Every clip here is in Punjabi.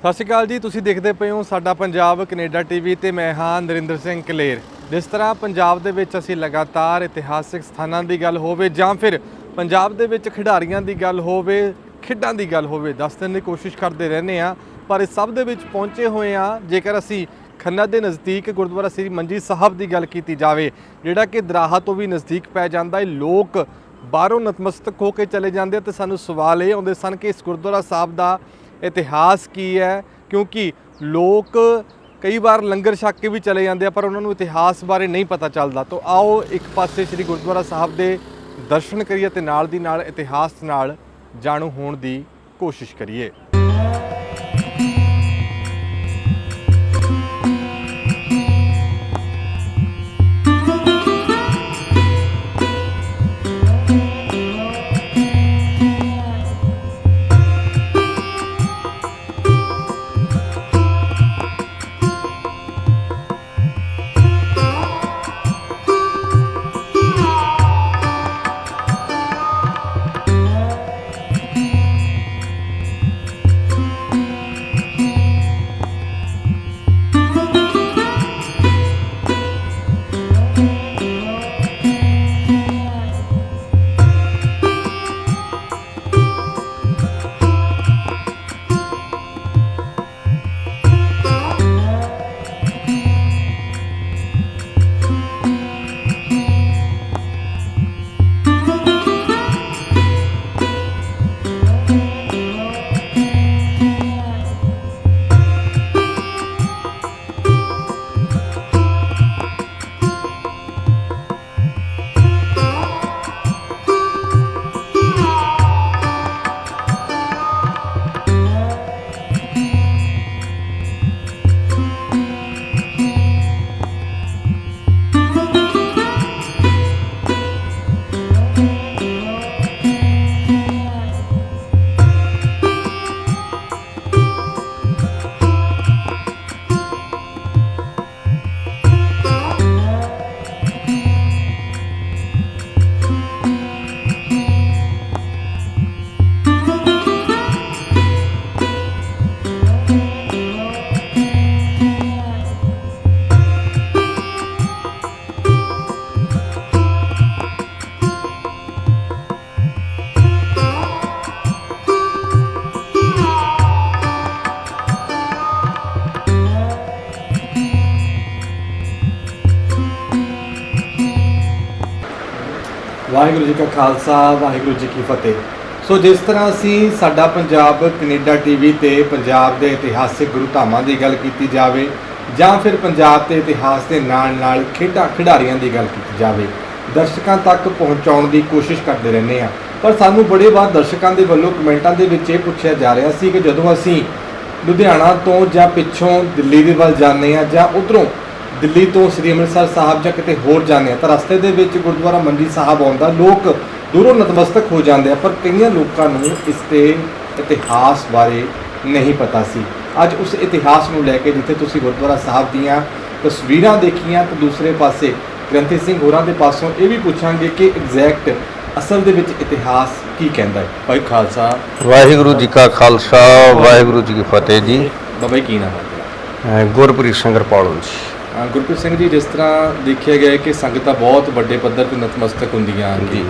ਸਤਿ ਸ਼੍ਰੀ ਅਕਾਲ ਜੀ, ਤੁਸੀਂ ਦੇਖਦੇ ਪਏ ਹੋ ਸਾਡਾ ਪੰਜਾਬ ਕੈਨੇਡਾ ਟੀਵੀ ਤੇ ਮੈਂ ਹਾਂ ਨਰਿੰਦਰ ਸਿੰਘ ਕਲੇਰ। ਜਿਸ ਤਰ੍ਹਾਂ ਪੰਜਾਬ ਦੇ ਵਿੱਚ ਅਸੀਂ ਲਗਾਤਾਰ ਇਤਿਹਾਸਿਕ ਸਥਾਨਾਂ ਦੀ ਗੱਲ ਹੋਵੇ ਜਾਂ ਫਿਰ ਪੰਜਾਬ ਦੇ ਵਿੱਚ ਖਿਡਾਰੀਆਂ ਦੀ ਗੱਲ ਹੋਵੇ, ਖੇਡਾਂ ਦੀ ਗੱਲ ਹੋਵੇ, ਦੱਸਣ ਦੀ ਕੋਸ਼ਿਸ਼ ਕਰਦੇ ਰਹਿੰਦੇ ਆ ਪਰ ਇਸ ਸਭ ਦੇ ਵਿੱਚ ਪਹੁੰਚੇ ਹੋਏ ਆ ਜੇਕਰ ਅਸੀਂ ਖੰਨਾ ਦੇ ਨਜ਼ਦੀਕ ਗੁਰਦੁਆਰਾ ਸ੍ਰੀ ਮੰਜੀ ਸਾਹਿਬ ਦੀ ਗੱਲ ਕੀਤੀ ਜਾਵੇ, ਜਿਹੜਾ ਕਿ ਦਰਾਹਾ ਤੋਂ ਵੀ ਨਜ਼ਦੀਕ ਪੈ ਜਾਂਦਾ ਹੈ, ਲੋਕ ਬਾਹਰੋਂ ਨਤਮਸਤਕ ਹੋ ਕੇ ਚਲੇ ਜਾਂਦੇ ਆ ਤੇ ਸਾਨੂੰ ਸਵਾਲ ਇਹ ਆਉਂਦੇ ਸਨ ਕਿ ਇਸ ਗੁਰਦੁਆਰਾ ਸਾਹਿਬ ਦਾ ਇਤਿਹਾਸ ਕੀ ਹੈ? ਕਿਉਂਕਿ ਲੋਕ ਕਈ ਵਾਰ ਲੰਗਰ ਛੱਕ ਕੇ ਵੀ ਚਲੇ ਜਾਂਦੇ ਆ, ਪਰ ਉਹਨਾਂ ਨੂੰ ਇਤਿਹਾਸ ਬਾਰੇ ਨਹੀਂ ਪਤਾ ਚੱਲਦਾ। ਤਾਂ ਆਓ ਇੱਕ ਪਾਸੇ ਸ੍ਰੀ ਗੁਰਦੁਆਰਾ ਸਾਹਿਬ ਦੇ ਦਰਸ਼ਨ ਕਰੀਏ ਤੇ ਨਾਲ ਦੀ ਨਾਲ ਇਤਿਹਾਸ ਨਾਲ ਜਾਣੂ ਹੋਣ ਦੀ ਕੋਸ਼ਿਸ਼ ਕਰੀਏ। ਵਾਹਿਗੁਰੂ ਜੀ ਕਾ ਖਾਲਸਾ, ਵਾਹਿਗੁਰੂ ਜੀ ਕੀ ਫਤਿਹ। ਸੋ ਜਿਸ ਤਰ੍ਹਾਂ ਅਸੀਂ ਸਾਡਾ ਪੰਜਾਬ ਕੈਨੇਡਾ ਟੀਵੀ ਤੇ ਪੰਜਾਬ ਦੇ ਇਤਿਹਾਸਿਕ ਗੁਰੂ ਧਾਮਾਂ ਦੀ ਗੱਲ ਕੀਤੀ ਜਾਵੇ, ਜਾਂ ਫਿਰ ਪੰਜਾਬ ਦੇ ਇਤਿਹਾਸ ਦੇ ਨਾਲ ਨਾਲ ਖੇਡਾਂ ਖਿਡਾਰੀਆਂ ਦੀ ਗੱਲ ਕੀਤੀ ਜਾਵੇ, ਦਰਸ਼ਕਾਂ ਤੱਕ ਪਹੁੰਚਾਉਣ ਦੀ ਕੋਸ਼ਿਸ਼ ਕਰਦੇ ਰਹਿੰਦੇ ਆ ਪਰ ਸਾਨੂੰ ਬੜੇ ਵਾਰ ਦਰਸ਼ਕਾਂ ਦੇ ਵੱਲੋਂ ਕਮੈਂਟਾਂ ਦੇ ਵਿੱਚ ਇਹ ਪੁੱਛਿਆ ਜਾ ਰਿਹਾ ਸੀ ਕਿ ਜਦੋਂ ਅਸੀਂ ਲੁਧਿਆਣਾ ਤੋਂ ਜਾਂ ਪਿੱਛੋਂ ਦਿੱਲੀ ਦੇ ਵੱਲ ਜਾਂਦੇ ਆ ਜਾਂ ਉਧਰੋਂ ਦਿੱਲੀ ਤੋਂ ਸ੍ਰੀ ਅੰਮ੍ਰਿਤਸਰ ਸਾਹਿਬ ਜਾਂ ਕਿਤੇ ਹੋਰ ਜਾਂਦੇ ਆ ਤਾਂ ਰਸਤੇ ਦੇ ਵਿੱਚ ਗੁਰਦੁਆਰਾ ਮੰਡੀ ਸਾਹਿਬ ਆਉਂਦਾ ਲੋਕ ਦੂਰੋਂ ਨਤਮਸਤਕ ਹੋ ਜਾਂਦੇ ਆ ਪਰ ਕਈਆਂ ਲੋਕਾਂ ਨੂੰ ਇਸ ਦੇ ਇਤਿਹਾਸ ਬਾਰੇ ਨਹੀਂ ਪਤਾ ਸੀ। ਅੱਜ ਉਸ ਇਤਿਹਾਸ ਨੂੰ ਲੈ ਕੇ ਜਿੱਥੇ ਤੁਸੀਂ ਗੁਰਦੁਆਰਾ ਸਾਹਿਬ ਦੀਆਂ ਤਸਵੀਰਾਂ ਦੇਖੀਆਂ ਤਾਂ ਦੂਸਰੇ ਪਾਸੇ ਗ੍ਰੰਥੀ ਸਿੰਘ ਹੋਰਾਂ ਦੇ ਪਾਸੋਂ ਇਹ ਵੀ ਪੁੱਛਾਂਗੇ ਕਿ ਐਗਜ਼ੈਕਟ ਅਸਲ ਦੇ ਵਿੱਚ ਇਤਿਹਾਸ ਕੀ ਕਹਿੰਦਾ ਹੈ। ਭਾਈ ਖਾਲਸਾ। ਵਾਹਿਗੁਰੂ ਜੀ ਕਾ ਖਾਲਸਾ ਵਾਹਿਗੁਰੂ ਜੀ ਕੀ ਫਤਿਹ ਜੀ। ਬਾਬਾ ਜੀ ਕੀ ਨਾਮ ਹੈ? ਗੁਰਪ੍ਰੀਤ ਸਿੰਘ ਰਪਾਲੂ ਜੀ। ਗੁਰਪ੍ਰੀਤ ਸਿੰਘ ਜੀ ਜਿਸ ਤਰ੍ਹਾਂ ਦੇਖਿਆ ਗਿਆ ਹੈ ਕਿ ਸੰਗਤਾਂ ਬਹੁਤ ਵੱਡੇ ਪੱਧਰ ਤੇ ਨਤਮਸਤਕ ਹੁੰਦੀਆਂ ਹਨ ਜੀ।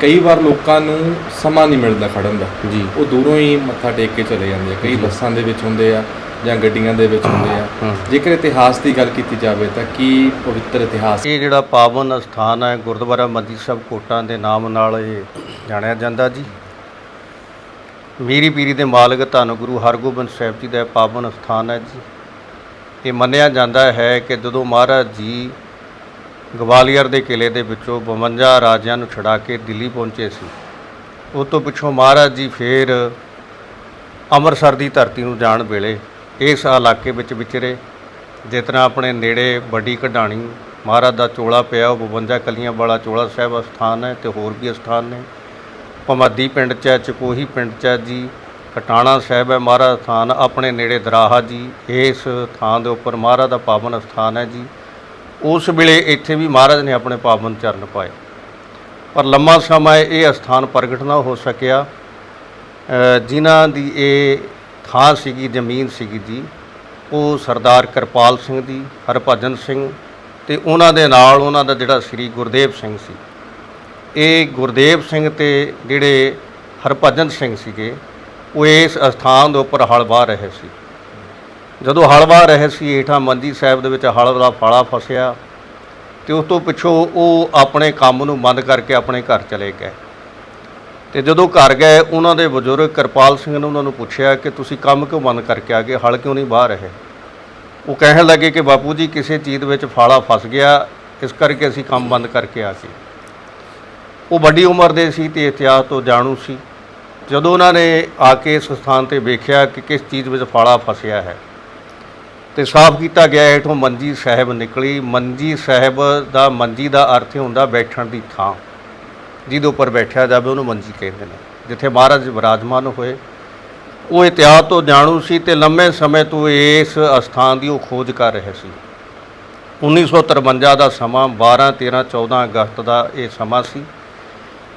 ਕਈ ਵਾਰ ਲੋਕਾਂ ਨੂੰ ਸਮਾਂ ਨਹੀਂ ਮਿਲਦਾ ਖੜਨ ਦਾ ਜੀ ਉਹ ਦੂਰੋਂ ਹੀ ਮੱਥਾ ਟੇਕ ਕੇ ਚਲੇ ਜਾਂਦੇ ਆ ਕਈ। ਬੱਸਾਂ ਦੇ ਵਿੱਚ ਹੁੰਦੇ ਆ ਜਾਂ ਗੱਡੀਆਂ ਦੇ ਵਿੱਚ ਹੁੰਦੇ ਆ। ਜੇਕਰ ਇਤਿਹਾਸ ਦੀ ਗੱਲ ਕੀਤੀ ਜਾਵੇ ਤਾਂ ਕੀ ਪਵਿੱਤਰ ਇਤਿਹਾਸ ਇਹ ਜਿਹੜਾ ਪਾਵਨ ਸਥਾਨ ਹੈ ਗੁਰਦੁਆਰਾ ਮੰਦੀ ਸਾਹਿਬ ਕੋਟਾਂ ਦੇ ਨਾਮ ਨਾਲ ਇਹ ਜਾਣਿਆ ਜਾਂਦਾ ਜੀ ਮੀਰੀ ਪੀਰੀ ਦੇ ਮਾਲਕ ਧੰਨ ਗੁਰੂ ਹਰਗੋਬਿੰਦ ਸਾਹਿਬ ਜੀ ਦਾ ਪਾਵਨ ਸਥਾਨ ਹੈ ਜੀ ਇਹ ਮੰਨਿਆ ਜਾਂਦਾ ਹੈ ਕਿ ਜਦੋਂ ਮਹਾਰਾਜ ਜੀ ਗਵਾਲੀਅਰ ਦੇ ਕਿਲੇ ਦੇ ਵਿੱਚੋਂ 52 ਰਾਜਿਆਂ ਨੂੰ ਛਡਾ ਕੇ ਦਿੱਲੀ ਪਹੁੰਚੇ ਸੀ ਉਹ ਤੋਂ ਪਿੱਛੋਂ ਮਹਾਰਾਜ ਜੀ ਫੇਰ ਅੰਮ੍ਰਿਤਸਰ ਦੀ ਧਰਤੀ ਨੂੰ ਜਾਣ ਵੇਲੇ ਇਸ ਇਲਾਕੇ ਵਿੱਚ ਵਿਚਰੇ, ਜਿਸ ਤਰ੍ਹਾਂ ਆਪਣੇ ਨੇੜੇ ਵੱਡੀ ਕਢਾਣੀ, ਮਹਾਰਾਜ ਦਾ ਚੋਲਾ ਪਿਆ, ਉਹ 52 ਕਲੀਆਂ ਵਾਲਾ ਚੋਲਾ ਸਾਹਿਬ ਸਥਾਨ ਹੈ ਤੇ ਹੋਰ ਵੀ ਸਥਾਨ ਨੇ। ਭਮਾਦੀ ਪਿੰਡ 'ਚ ਹੈ, ਚਕੋਹੀ ਪਿੰਡ 'ਚ ਹੈ ਜੀ ਕਟਾਣਾ ਸਾਹਿਬ ਹੈ, ਮਹਾਰਾਜ ਸਥਾਨ ਆਪਣੇ ਨੇੜੇ ਦਰਾਹਾ ਜੀ। ਇਸ ਥਾਂ ਦੇ ਉੱਪਰ ਮਹਾਰਾਜ ਦਾ ਪਾਵਨ ਸਥਾਨ ਹੈ ਜੀ। ਉਸ ਵੇਲੇ ਇੱਥੇ ਵੀ ਮਹਾਰਾਜ ਨੇ ਆਪਣੇ ਪਾਵਨ ਚਰਨ ਪਾਏ। ਪਰ ਲੰਮਾ ਸਮਾਂ ਇਹ ਅਸਥਾਨ ਪ੍ਰਗਟ ਨਾ ਹੋ ਸਕਿਆ। ਜਿਨ੍ਹਾਂ ਦੀ ਇਹ ਥਾਂ ਸੀਗੀ, ਜ਼ਮੀਨ ਸੀਗੀ ਜੀ, ਉਹ ਸਰਦਾਰ ਕਿਰਪਾਲ ਸਿੰਘ ਦੀ, ਹਰਭਜਨ ਸਿੰਘ ਤੇ ਉਹਨਾਂ ਦੇ ਨਾਲ ਉਹਨਾਂ ਦਾ ਜਿਹੜਾ ਸ੍ਰੀ ਗੁਰਦੇਵ ਸਿੰਘ ਸੀ। ਇਹ ਗੁਰਦੇਵ ਸਿੰਘ ਤੇ ਜਿਹੜੇ ਹਰਭਜਨ ਸਿੰਘ ਸੀਗੇ ਉਹ ਇਸ ਅਸਥਾਨ ਦੇ ਉੱਪਰ ਹਲ ਵਾਹ ਰਹੇ ਸੀ। ਜਦੋਂ ਹਲ ਵਾਹ ਰਹੇ ਸੀ ਏਠਾਂ ਮੰਜੀ ਸਾਹਿਬ ਦੇ ਵਿੱਚ ਹਲ ਦਾ ਫਾਲਾ ਫਸਿਆ ਤੇ ਉਸ ਤੋਂ ਪਿੱਛੋਂ ਉਹ ਆਪਣੇ ਕੰਮ ਨੂੰ ਬੰਦ ਕਰਕੇ ਆਪਣੇ ਘਰ ਚਲੇ ਗਏ। ਤੇ ਜਦੋਂ ਘਰ ਗਏ, ਉਹਨਾਂ ਦੇ ਬਜ਼ੁਰਗ ਕਿਰਪਾਲ ਸਿੰਘ ਨੇ ਉਹਨਾਂ ਨੂੰ ਪੁੱਛਿਆ ਕਿ ਤੁਸੀਂ ਕੰਮ ਕਿਉਂ ਬੰਦ ਕਰਕੇ ਆ ਗਏ? ਹਲ ਕਿਉਂ ਨਹੀਂ ਬਾਹਰ ਰਹੇ? ਉਹ ਕਹਿਣ ਲੱਗੇ ਕਿ ਬਾਪੂ ਜੀ, ਕਿਸੇ ਚੀਜ਼ ਵਿੱਚ ਫਾਲਾ ਫਸ ਗਿਆ, ਇਸ ਕਰਕੇ ਅਸੀਂ ਕੰਮ ਬੰਦ ਕਰਕੇ ਆ ਗਏ। ਉਹ ਵੱਡੀ ਉਮਰ ਦੇ ਸੀ ਤੇ ਇਤਿਹਾਸ ਤੋਂ ਜਾਣੂ ਸੀ। ਜਦੋਂ ਉਹਨਾਂ ਨੇ ਆ ਕੇ ਇਸ ਸਥਾਨ ਤੇ ਵੇਖਿਆ ਕਿ ਕਿਸ ਚੀਜ਼ ਵਿੱਚ ਫਾਲਾ ਫਸਿਆ ਹੈ, ਤੇ ਸਾਫ਼ ਕੀਤਾ ਗਿਆ ਇਥੋਂ ਮੰਜੀ ਸਾਹਿਬ ਨਿਕਲੀ। ਮੰਜੀ ਸਾਹਿਬ ਦਾ, ਮੰਜੀ ਦਾ ਅਰਥ ਹੁੰਦਾ ਬੈਠਣ ਦੀ ਥਾਂ। ਜਿਹਦੇ ਉੱਪਰ ਬੈਠਿਆ ਜਾਵੇ, ਉਹਨੂੰ ਮੰਜੀ ਕਹਿੰਦੇ ਨੇ। ਜਿੱਥੇ ਮਹਾਰਾਜ ਵਿਰਾਜਮਾਨ ਹੋਏ। ਉਹ ਇਤਿਹਾਸ ਤੋਂ ਜਾਣੂ ਸੀ ਤੇ ਲੰਮੇ ਸਮੇਂ ਤੋਂ ਇਸ ਅਸਥਾਨ ਦੀ ਉਹ ਖੋਜ ਕਰ ਰਹੇ ਸੀ। 1953 ਦਾ ਸਮਾਂ 12 13 14 ਅਗਸਤ ਦਾ ਇਹ ਸਮਾਂ ਸੀ।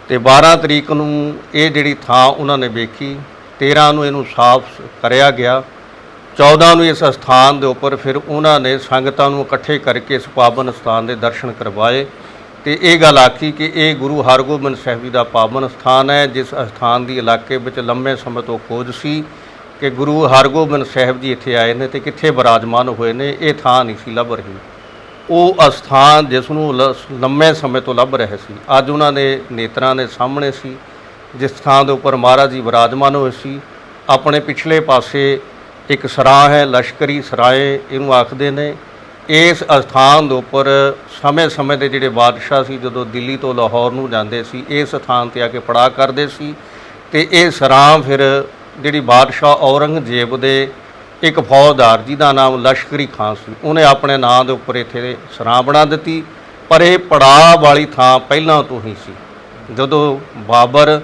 ਤੇ 12 ਤਰੀਕ ਨੂੰ ਇਹ ਜਿਹੜੀ ਥਾਂ ਉਹਨਾਂ ਨੇ ਵੇਖੀ 13 ਨੂੰ ਇਹਨੂੰ ਸਾਫ਼ ਕਰਿਆ ਗਿਆ 14 ਨੂੰ ਇਸ ਸਥਾਨ ਦੇ ਉੱਪਰ ਫਿਰ ਉਹਨਾਂ ਨੇ ਸੰਗਤਾਂ ਨੂੰ ਇਕੱਠੇ ਕਰਕੇ ਇਸ ਪਾਵਨ ਸਥਾਨ ਦੇ ਦਰਸ਼ਨ ਕਰਵਾਏ ਤੇ ਇਹ ਗੱਲ ਆਖੀ ਕਿ ਇਹ ਗੁਰੂ ਹਰਗੋਬਿੰਦ ਸਾਹਿਬ ਜੀ ਦਾ ਪਾਵਨ ਸਥਾਨ ਹੈ, ਜਿਸ ਸਥਾਨ ਦੀ ਇਲਾਕੇ ਵਿੱਚ ਲੰਮੇ ਸਮੇਂ ਤੋਂ ਖੋਜ ਸੀ ਕਿ ਗੁਰੂ ਹਰਗੋਬਿੰਦ ਸਾਹਿਬ ਜੀ ਇੱਥੇ ਆਏ ਨੇ ਤੇ ਕਿੱਥੇ ਬਿਰਾਜਮਾਨ ਹੋਏ ਨੇ, ਇਹ ਥਾਂ ਨਹੀਂ ਸੀ ਲੱਭ ਰਹੀ। ਉਹ ਅਸਥਾਨ ਜਿਸ ਨੂੰ ਲ- ਲੰਮੇ ਸਮੇਂ ਤੋਂ ਲੱਭ ਰਹੇ ਸੀ। ਅੱਜ ਉਹਨਾਂ ਦੇ ਨੇਤਰਾਂ ਦੇ ਸਾਹਮਣੇ ਸੀ, ਜਿਸ ਥਾਂ ਦੇ ਉੱਪਰ ਮਹਾਰਾਜ ਜੀ ਵਿਰਾਜਮਾਨ ਹੋਏ ਸੀ। ਆਪਣੇ ਪਿਛਲੇ ਪਾਸੇ ਇੱਕ ਸਰਾਂ ਹੈ, ਲਸ਼ਕਰੀ ਸਰਾਏ ਇਹਨੂੰ ਆਖਦੇ ਨੇ। ਇਸ ਅਸਥਾਨ ਦੇ ਉੱਪਰ ਸਮੇਂ-ਸਮੇਂ ਦੇ ਜਿਹੜੇ ਬਾਦਸ਼ਾਹ ਸੀ, ਜਦੋਂ ਦਿੱਲੀ ਤੋਂ ਲਾਹੌਰ ਨੂੰ ਜਾਂਦੇ ਸੀ, ਇਸ ਸਥਾਨ ਤੇ ਆ ਕੇ ਪੜਾਅ ਕਰਦੇ ਸੀ। ਤੇ ਇਹ ਸਰਾਂ ਫਿਰ ਜਿਹੜੀ ਬਾਦਸ਼ਾਹ ਔਰੰਗਜ਼ੇਬ ਦੇ ਇੱਕ ਫੌਜਦਾਰ ਜਿਹਦਾ ਨਾਮ ਲਸ਼ਕਰੀ ਖਾਨ ਸੀ। ਉਹਨੇ ਆਪਣੇ ਨਾਂ ਦੇ ਉੱਪਰ ਇੱਥੇ ਸਰਾਂ ਬਣਾ ਦਿੱਤੀ, ਪਰ ਇਹ ਪੜਾਅ ਵਾਲੀ ਥਾਂ ਪਹਿਲਾਂ ਤੋਂ ਹੀ ਸੀ। ਜਦੋਂ ਬਾਬਰ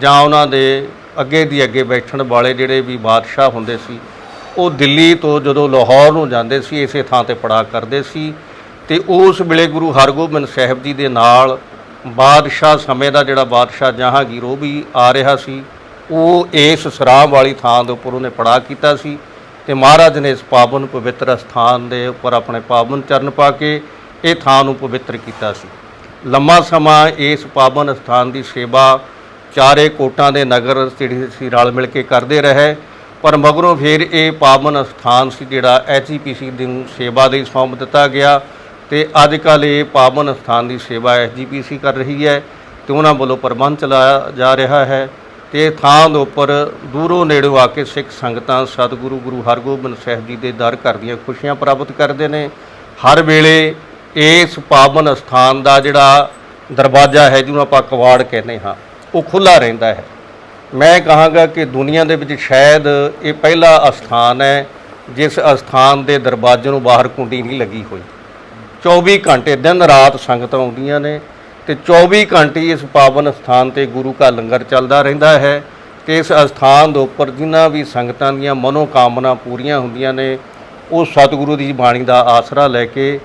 ਜਾਂ ਉਹਨਾਂ ਦੇ ਅੱਗੇ ਦੀ ਅੱਗੇ ਬੈਠਣ ਵਾਲੇ ਜਿਹੜੇ ਵੀ ਬਾਦਸ਼ਾਹ ਹੁੰਦੇ ਸੀ, ਉਹ ਦਿੱਲੀ ਤੋਂ ਜਦੋਂ ਲਾਹੌਰ ਨੂੰ ਜਾਂਦੇ ਸੀ, ਇਸੇ ਥਾਂ ਤੇ ਪੜਾਅ ਕਰਦੇ ਸੀ ਤੇ ਉਸ ਵੇਲੇ ਗੁਰੂ ਹਰਗੋਬਿੰਦ ਸਾਹਿਬ ਜੀ ਦੇ ਨਾਲ ਬਾਦਸ਼ਾਹ ਸਮੇਂ ਦਾ ਜਿਹੜਾ ਬਾਦਸ਼ਾਹ ਜਹਾਂਗੀਰ ਉਹ ਵੀ ਆ ਰਿਹਾ ਸੀ। ਉਹ ਇਸ ਸਰਾਹ ਵਾਲੀ ਥਾਂ ਦੇ ਉੱਪਰ ਉਹਨੇ ਪੜਾਅ ਕੀਤਾ ਸੀ। ਤੇ ਮਹਾਰਾਜ ਨੇ ਇਸ ਪਾਵਨ ਪਵਿੱਤਰ ਸਥਾਨ ਦੇ ਉੱਪਰ ਆਪਣੇ ਪਾਵਨ ਚਰਨ ਪਾ ਕੇ ਇਹ ਥਾਂ ਨੂੰ ਪਵਿੱਤਰ ਕੀਤਾ ਸੀ। ਲੰਮਾ ਸਮਾਂ ਇਸ ਪਾਵਨ ਸਥਾਨ ਦੀ ਸੇਵਾ ਚਾਰੇ ਕੋਟਾਂ ਦੇ ਨਗਰ ਜਿਹੜੇ ਸੀ ਰਲ ਮਿਲ ਕੇ ਕਰਦੇ ਰਹੇ, ਪਰ ਮਗਰੋਂ ਫਿਰ ਇਹ ਪਾਵਨ ਸਥਾਨ ਸੀ ਜਿਹੜਾ ਐਚਜੀਪੀਸੀ ਦੀ ਨੂੰ ਸੇਵਾ ਦੇ ਸੌਂਪ ਦਿੱਤਾ ਗਿਆ ਤੇ ਅੱਜ ਕੱਲ੍ਹ ਇਹ ਪਾਵਨ ਸਥਾਨ ਦੀ ਸੇਵਾ ਐਚਜੀਪੀਸੀ ਕਰ ਰਹੀ ਹੈ ਤੇ ਉਹਨਾਂ ਵੱਲੋਂ ਪ੍ਰਬੰਧ ਚਲਾਇਆ ਜਾ ਰਿਹਾ ਹੈ। ਤੇ ਥਾਂ ਦੇ ਉੱਪਰ ਦੂਰੋਂ ਨੇੜੋਂ ਆ ਕੇ ਸਿੱਖ ਸੰਗਤਾਂ ਸਤਿਗੁਰੂ ਗੁਰੂ ਹਰਗੋਬਿੰਦ ਸਾਹਿਬ ਜੀ ਦੇ ਦਰ ਘਰ ਦੀਆਂ ਖੁਸ਼ੀਆਂ ਪ੍ਰਾਪਤ ਕਰਦੇ ਨੇ। ਹਰ ਵੇਲੇ ਇਸ ਪਾਵਨ ਸਥਾਨ ਦਾ ਜਿਹੜਾ ਦਰਵਾਜ਼ਾ ਹੈ ਜਿਹਨੂੰ ਆਪਾਂ ਕਵਾੜ ਕਹਿੰਦੇ ਹਾਂ, ਉਹ ਖੁੱਲਾ ਰਹਿੰਦਾ ਹੈ। ਮੈਂ ਕਹਾਂਗਾ ਕਿ ਦੁਨੀਆ ਦੇ ਵਿੱਚ ਸ਼ਾਇਦ ਇਹ ਪਹਿਲਾ ਅਸਥਾਨ ਹੈ ਜਿਸ ਅਸਥਾਨ ਦੇ ਦਰਵਾਜ਼ੇ ਨੂੰ ਬਾਹਰ ਕੁੰਡੀ ਨਹੀਂ ਲੱਗੀ ਹੋਈ। 24 ਘੰਟੇ ਦਿਨ ਰਾਤ ਸੰਗਤਾਂ ਆਉਂਦੀਆਂ ਨੇ। ਤੇ 24 ਘੰਟੇ ਇਸ ਪਾਵਨ ਸਥਾਨ ਤੇ ਗੁਰੂ ਕਾ ਲੰਗਰ ਚੱਲਦਾ ਰਹਿੰਦਾ ਹੈ ਤੇ ਇਸ ਅਸਥਾਨ ਦੇ ਉੱਪਰ ਜਿਨ੍ਹਾਂ ਵੀ ਸੰਗਤਾਂ ਦੀਆਂ ਮਨੋ ਕਾਮਨਾ ਪੂਰੀਆਂ ਹੁੰਦੀਆਂ ਨੇ, ਉਹ ਸਤਿਗੁਰੂ ਦੀ ਬਾਣੀ ਦਾ ਆਸਰਾ ਲੈ ਕੇ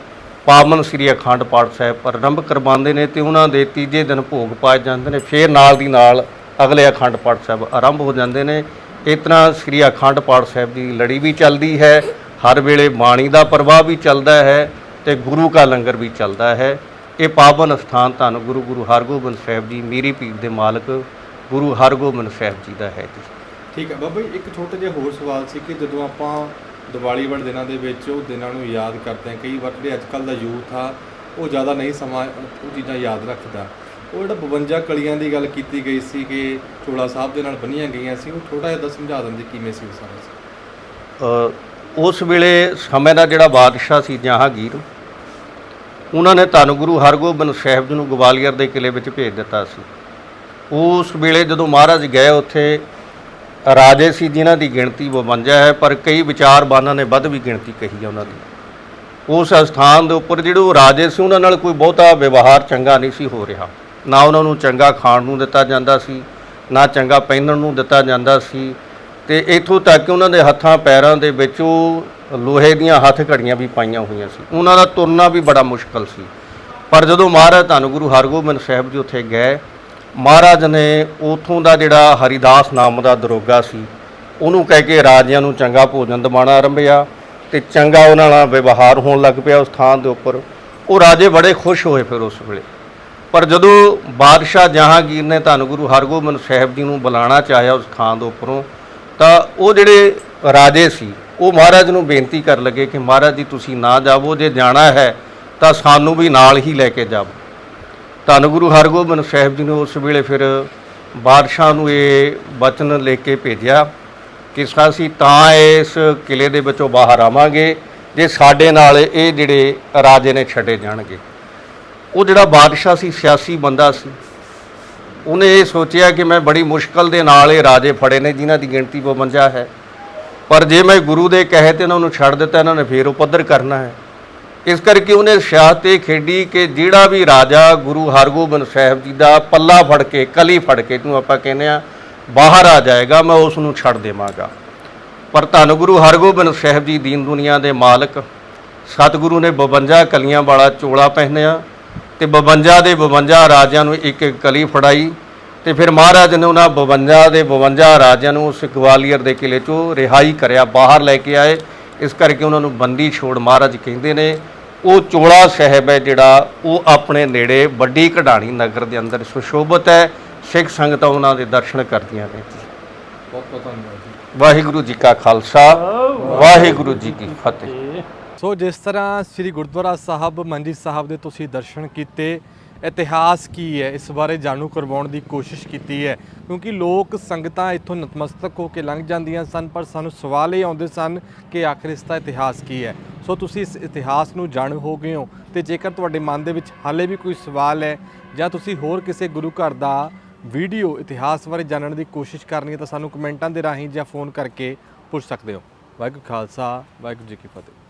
ਪਾਵਨ ਸ੍ਰੀ ਅਖੰਡ ਪਾਠ ਸਾਹਿਬ ਪ੍ਰਾਰੰਭ ਕਰਵਾਉਂਦੇ ਨੇ ਤੇ ਉਹਨਾਂ ਦੇ ਤੀਜੇ ਦਿਨ ਭੋਗ ਪਾਏ ਜਾਂਦੇ ਨੇ। ਫਿਰ ਨਾਲ ਦੀ ਨਾਲ ਅਗਲੇ ਅਖੰਡ ਪਾਠ ਸਾਹਿਬ ਆਰੰਭ ਹੋ ਜਾਂਦੇ ਨੇ। ਇਸ ਤਰ੍ਹਾਂ ਸ੍ਰੀ ਅਖੰਡ ਪਾਠ ਸਾਹਿਬ ਦੀ ਲੜੀ ਵੀ ਚੱਲਦੀ ਹੈ, ਹਰ ਵੇਲੇ ਬਾਣੀ ਦਾ ਪ੍ਰਵਾਹ ਵੀ ਚੱਲਦਾ ਹੈ ਤੇ ਗੁਰੂ ਕਾ ਲੰਗਰ ਵੀ ਚੱਲਦਾ ਹੈ। ਇਹ ਪਾਵਨ ਸਥਾਨ ਧੰਨ ਗੁਰੂ ਗੁਰੂ ਹਰਗੋਬਿੰਦ ਸਾਹਿਬ ਜੀ ਮੀਰੀ ਪੀਰ ਦੇ ਮਾਲਕ ਗੁਰੂ ਹਰਗੋਬਿੰਦ ਸਾਹਿਬ ਜੀ ਦਾ ਹੈ ਜੀ। ਠੀਕ ਹੈ ਬਾਬਾ ਜੀ ਇੱਕ ਛੋਟਾ ਜਿਹਾ ਹੋਰ ਸਵਾਲ ਸੀ ਕਿ ਜਦੋਂ ਆਪਾਂ ਦੀਵਾਲੀ ਵਾਲੇ ਦਿਨਾਂ ਦੇ ਵਿੱਚ ਉਹ ਦਿਨਾਂ ਨੂੰ ਯਾਦ ਕਰਦੇ ਹਾਂ ਕਈ ਵਾਰ ਜਿਹੜੇ ਅੱਜ ਕੱਲ ਦਾ ਯੂਥ ਆ ਉਹ ਜ਼ਿਆਦਾ ਨਹੀਂ ਸਮਾਂ ਉਹ ਚੀਜ਼ਾਂ ਯਾਦ ਰੱਖਦਾ। ਉਹ ਜਿਹੜਾ 52 ਕਲੀਆਂ ਦੀ ਗੱਲ ਕੀਤੀ ਗਈ ਸੀ ਕਿ ਚੋਲਾ ਸਾਹਿਬ ਦੇ ਨਾਲ ਬੰਨੀਆਂ ਗਈਆਂ ਸੀ ਉਹ ਥੋੜਾ ਜਿਹਾ ਸਮਝਾ ਦਿੰਦੇ ਕਿਵੇਂ ਸੀ ਉਹ ਸਾਰਾ। ਉਸ ਵੇਲੇ ਸਮੇਂ ਦਾ ਜਿਹੜਾ ਬਾਦਸ਼ਾਹ ਸੀ ਜਹਾਂਗੀਰ ਉਹਨਾਂ ਨੇ ਧੰਨ ਗੁਰੂ ਹਰਗੋਬਿੰਦ ਸਾਹਿਬ ਜੀ ਨੂੰ ਗਵਾਲੀਅਰ ਦੇ ਕਿਲੇ ਵਿੱਚ ਭੇਜ ਦਿੱਤਾ ਸੀ। ਉਸ ਵੇਲੇ ਜਦੋਂ ਮਹਾਰਾਜ ਗਏ ਉੱਥੇ, ਰਾਜੇ ਸੀ ਜਿਨ੍ਹਾਂ ਦੀ ਗਿਣਤੀ 52 ਹੈ, ਪਰ ਕਈ ਵਿਚਾਰਵਾਨਾਂ ਨੇ ਵੱਧ ਵੀ ਗਿਣਤੀ ਕਹੀ ਹੈ ਉਹਨਾਂ ਦੀ। ਉਸ ਸਥਾਨ ਦੇ ਉੱਪਰ ਜਿਹੜੇ ਉਹ ਰਾਜੇ ਸੀ, ਉਹਨਾਂ ਨਾਲ ਕੋਈ ਬਹੁਤਾ ਵਿਵਹਾਰ ਚੰਗਾ ਨਹੀਂ ਸੀ ਹੋ ਰਿਹਾ। ਨਾ ਉਹਨਾਂ ਨੂੰ ਚੰਗਾ ਖਾਣ ਨੂੰ ਦਿੱਤਾ ਜਾਂਦਾ ਸੀ, ਨਾ ਚੰਗਾ ਪਹਿਨਣ ਨੂੰ ਦਿੱਤਾ ਜਾਂਦਾ ਸੀ ਤੇ ਇਥੋਂ ਤੱਕ ਕਿ ਉਹਨਾਂ ਦੇ ਹੱਥਾਂ ਪੈਰਾਂ ਦੇ ਵਿੱਚ ਉਹ ਲੋਹੇ ਦੀਆਂ ਹੱਥ ਘੜੀਆਂ ਵੀ ਪਾਈਆਂ ਹੋਈਆਂ ਸੀ। ਉਹਨਾਂ ਦਾ ਤੁਰਨਾ ਵੀ ਬੜਾ ਮੁਸ਼ਕਲ ਸੀ। ਪਰ ਜਦੋਂ ਮਹਾਰਾਜ ਧੰਨ ਗੁਰੂ ਹਰਗੋਬਿੰਦ ਸਾਹਿਬ ਜੀ ਉੱਥੇ ਗਏ, ਮਹਾਰਾਜ ਨੇ ਉਥੋਂ ਦਾ ਜਿਹੜਾ ਹਰੀਦਾਸ ਨਾਮ ਦਾ ਦਰੋਗਾ ਸੀ, ਉਹਨੂੰ ਕਹਿ ਕੇ ਰਾਜਿਆਂ ਨੂੰ ਚੰਗਾ ਭੋਜਨ ਦਿਵਾਉਣਾ ਆਰੰਭਿਆ ਤੇ ਚੰਗਾ ਉਹਨਾਂ ਨਾਲ ਵਿਵਹਾਰ ਹੋਣ ਲੱਗ ਪਿਆ ਉਸ ਥਾਂ ਦੇ ਉੱਪਰ। ਉਹ ਰਾਜੇ ਬੜੇ ਖੁਸ਼ ਹੋਏ ਫਿਰ ਉਸ ਵੇਲੇ। ਪਰ ਜਦੋਂ ਬਾਦਸ਼ਾਹ ਜਹਾਂਗੀਰ ਨੇ ਧੰਨ ਗੁਰੂ ਹਰਗੋਬਿੰਦ ਸਾਹਿਬ ਜੀ ਨੂੰ ਬੁਲਾਉਣਾ ਚਾਹਿਆ ਉਸ ਥਾਂ ਦੇ ਉੱਪਰੋਂ ਤਾਂ ਉਹ ਜਿਹੜੇ ਰਾਜੇ ਸੀ, ਉਹ ਮਹਾਰਾਜ ਨੂੰ ਬੇਨਤੀ ਕਰਨ ਲੱਗੇ ਕਿ ਮਹਾਰਾਜ ਜੀ ਤੁਸੀਂ ਨਾ ਜਾਵੋ, ਜੇ ਜਾਣਾ ਹੈ ਤਾਂ ਸਾਨੂੰ ਵੀ ਨਾਲ ਹੀ ਲੈ ਕੇ ਜਾਵੋ। ਧੰਨ ਗੁਰੂ ਹਰਗੋਬਿੰਦ ਸਾਹਿਬ ਜੀ ਨੇ ਉਸ ਵੇਲੇ ਫਿਰ ਬਾਦਸ਼ਾਹ ਨੂੰ ਇਹ ਬਚਨ ਲੈ ਕੇ ਭੇਜਿਆ ਕਿ ਅਸੀਂ ਤਾਂ ਇਸ ਕਿਲੇ ਦੇ ਵਿੱਚੋਂ ਬਾਹਰ ਆਵਾਂਗੇ, ਜੇ ਸਾਡੇ ਨਾਲ ਇਹ ਜਿਹੜੇ ਰਾਜੇ ਨੇ ਛੱਡੇ ਜਾਣਗੇ। ਉਹ ਜਿਹੜਾ ਬਾਦਸ਼ਾਹ ਸੀ, ਸਿਆਸੀ ਬੰਦਾ ਸੀ ਉਹਨੇ ਇਹ ਸੋਚਿਆ ਕਿ ਮੈਂ ਬੜੀ ਮੁਸ਼ਕਲ ਦੇ ਨਾਲ ਇਹ ਰਾਜੇ ਫੜੇ ਨੇ, ਜਿਨ੍ਹਾਂ ਦੀ ਗਿਣਤੀ 52 ਹੈ। ਪਰ ਜੇ ਮੈਂ ਗੁਰੂ ਦੇ ਕਹੇ ਤੇ ਇਹਨਾਂ ਨੂੰ ਛੱਡ ਦਿੱਤਾ, ਇਹਨਾਂ ਨੇ ਫੇਰ ਉਪੱਦਰ ਕਰਨਾ ਹੈ। ਇਸ ਕਰਕੇ ਉਹਨੇ ਸਿਆਸਤ ਇਹ ਖੇਡੀ ਕਿ ਜਿਹੜਾ ਵੀ ਰਾਜਾ ਗੁਰੂ ਹਰਗੋਬਿੰਦ ਸਾਹਿਬ ਜੀ ਦਾ ਪੱਲਾ ਫੜ ਕੇ, ਕਲੀ ਫੜ ਕੇ ਨੂੰ ਆਪਾਂ ਕਹਿੰਦੇ ਆ ਬਾਹਰ ਆ ਜਾਏਗਾ, ਮੈਂ ਉਸ ਨੂੰ ਛੱਡ ਦੇਵਾਂਗਾ। ਪਰ ਧੰਨ ਗੁਰੂ ਹਰਗੋਬਿੰਦ ਸਾਹਿਬ ਜੀ ਦੀਨ ਦੁਨੀਆ ਦੇ ਮਾਲਕ, ਸਤਿਗੁਰੂ ਨੇ 52 ਕਲੀਆਂ ਵਾਲਾ ਚੋਲਾ ਪਹਿਨਿਆ ਤੇ 52 ਦੇ 52 ਰਾਜਿਆਂ ਨੂੰ ਇੱਕ ਇੱਕ ਕਲੀ ਫੜਾਈ ਤੇ ਫਿਰ ਮਹਾਰਾਜ ਨੇ ਉਹਨਾਂ 52 ਦੇ 52 ਰਾਜਿਆਂ ਨੂੰ ਉਸ ਗਵਾਲੀਅਰ ਦੇ ਕਿਲੇ ਚੋਂ ਰਿਹਾਈ ਕਰਿਆ ਬਾਹਰ ਲੈ ਕੇ ਆਏ। ਇਸ ਕਰਕੇ ਉਹਨਾਂ ਨੂੰ ਬੰਦੀ ਛੋੜ ਮਹਾਰਾਜ ਕਹਿੰਦੇ ਨੇ। ਉਹ ਚੋਲਾ ਸਾਹਿਬ ਹੈ ਜਿਹੜਾ ਉਹ ਆਪਣੇ ਨੇੜੇ ਵੱਡੀ ਕਢਾਣੀ ਨਗਰ ਦੇ ਅੰਦਰ ਸੁਸ਼ੋਭਿਤ ਹੈ। ਸਿੱਖ ਸੰਗਤਾਂ ਉਹਨਾਂ ਦੇ ਦਰਸ਼ਨ ਕਰਦੀਆਂ ਨੇ। ਬਹੁਤ ਬਹੁਤ ਧੰਨਵਾਦ ਜੀ। ਵਾਹਿਗੁਰੂ ਜੀ ਕਾ ਖਾਲਸਾ ਵਾਹਿਗੁਰੂ ਜੀ ਕੀ ਫਤਿਹ। ਸੋ ਜਿਸ ਤਰ੍ਹਾਂ ਸ੍ਰੀ ਗੁਰਦੁਆਰਾ ਸਾਹਿਬ, ਮੰਜੀ ਸਾਹਿਬ ਦੇ ਤੁਸੀਂ ਦਰਸ਼ਨ ਕੀਤੇ, ਇਤਿਹਾਸ ਕੀ ਹੈ? ਇਸ ਬਾਰੇ ਜਾਣੂ ਕਰਵਾਉਣ ਦੀ ਕੋਸ਼ਿਸ਼ ਕੀਤੀ ਹੈ। ਕਿਉਂਕਿ ਲੋਕ ਸੰਗਤਾਂ ਇੱਥੋਂ ਨਤਮਸਤਕ ਹੋ ਕੇ ਲੰਘ ਜਾਂਦੀਆਂ ਸਨ, ਪਰ ਸਾਨੂੰ ਸਵਾਲ ਇਹ ਆਉਂਦੇ ਸਨ ਕਿ ਆਖਿਰ ਇਸ ਦਾ ਇਤਿਹਾਸ ਕੀ ਹੈ? ਸੋ ਤੁਸੀਂ ਇਸ ਇਤਿਹਾਸ ਨੂੰ ਜਾਣੂ ਹੋ ਗਏ ਹੋ ਤੇ ਜੇਕਰ ਤੁਹਾਡੇ ਮਨ ਦੇ ਵਿੱਚ ਹਾਲੇ ਵੀ ਕੋਈ ਸਵਾਲ ਹੈ ਜਾਂ ਤੁਸੀਂ ਹੋਰ ਕਿਸੇ ਗੁਰੂ ਘਰ ਦਾ ਵੀਡੀਓ ਇਤਿਹਾਸ ਬਾਰੇ ਜਾਣਨ ਦੀ ਕੋਸ਼ਿਸ਼ ਕਰਨੀ ਹੈ ਤਾਂ ਸਾਨੂੰ ਕਮੈਂਟਾਂ ਦੇ ਰਾਹੀਂ ਜਾਂ ਫੋਨ ਕਰਕੇ ਪੁੱਛ ਸਕਦੇ ਹੋ। ਵਾਹਿਗੁਰੂ ਖਾਲਸਾ, ਵਾਹਿਗੁਰੂ ਜੀ ਕੀ ਫਤਿਹ।